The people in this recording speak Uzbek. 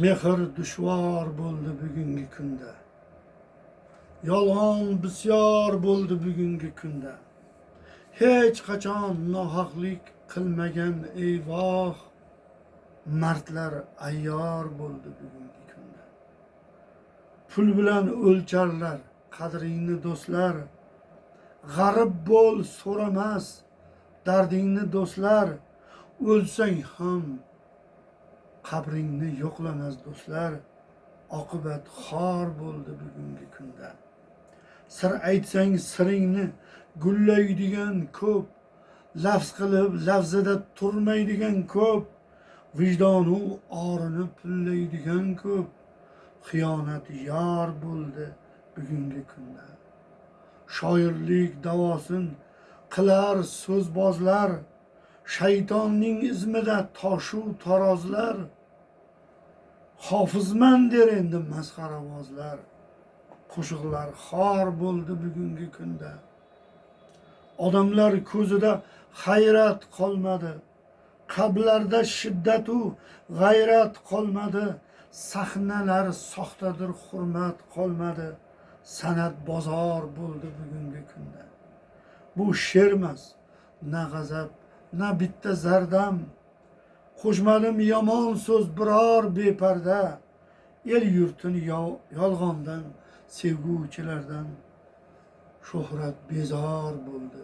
Mehr dushvor bo'ldi bugungi kunda. Yolg'on bisyor bo'ldi bugungi kunda. Hech qachon nohaqlik qilmagan ey voh. Mardlar ayyor bo'ldi bugungi kunda. Pul bilan o'lcharlar qadringni do'stlar. G'arib bo'l so'ramas dardingni do'stlar. O'lsang ham qabringni yo'qlamas do'stlar. Oqibat xor bo'ldi bugungi kunda. Sir aytsang siringni gullaydigan ko'p. Lafz qilib lafzida turmaydigan ko'p. Vijdonu orini pullaydigan ko'p. Xiyonat yor bo'ldi bugungi kunda. Shoirlik davosin qilar so'zbozlar. Shaytonning izmida toshu tarozlar. Hofizman der endi masxarabozlar Qo'shiqlar xor bo'ldi bugungi kunda. Odamlar ko'zida hayrat qolmadi. qablarda shiddatu g'ayrat qolmadi. Sahnalar soxtadir, hurmat qolmadi. San'at bozor bo'ldi bugungi kunda. Bu she'rmas, na g'azab, na bitta zardam. Qo'shmadim yomon so'z biror beparda. El yurtini yo- yolg'ondan, sevguvchilardan shuhrat bezor bo'ldi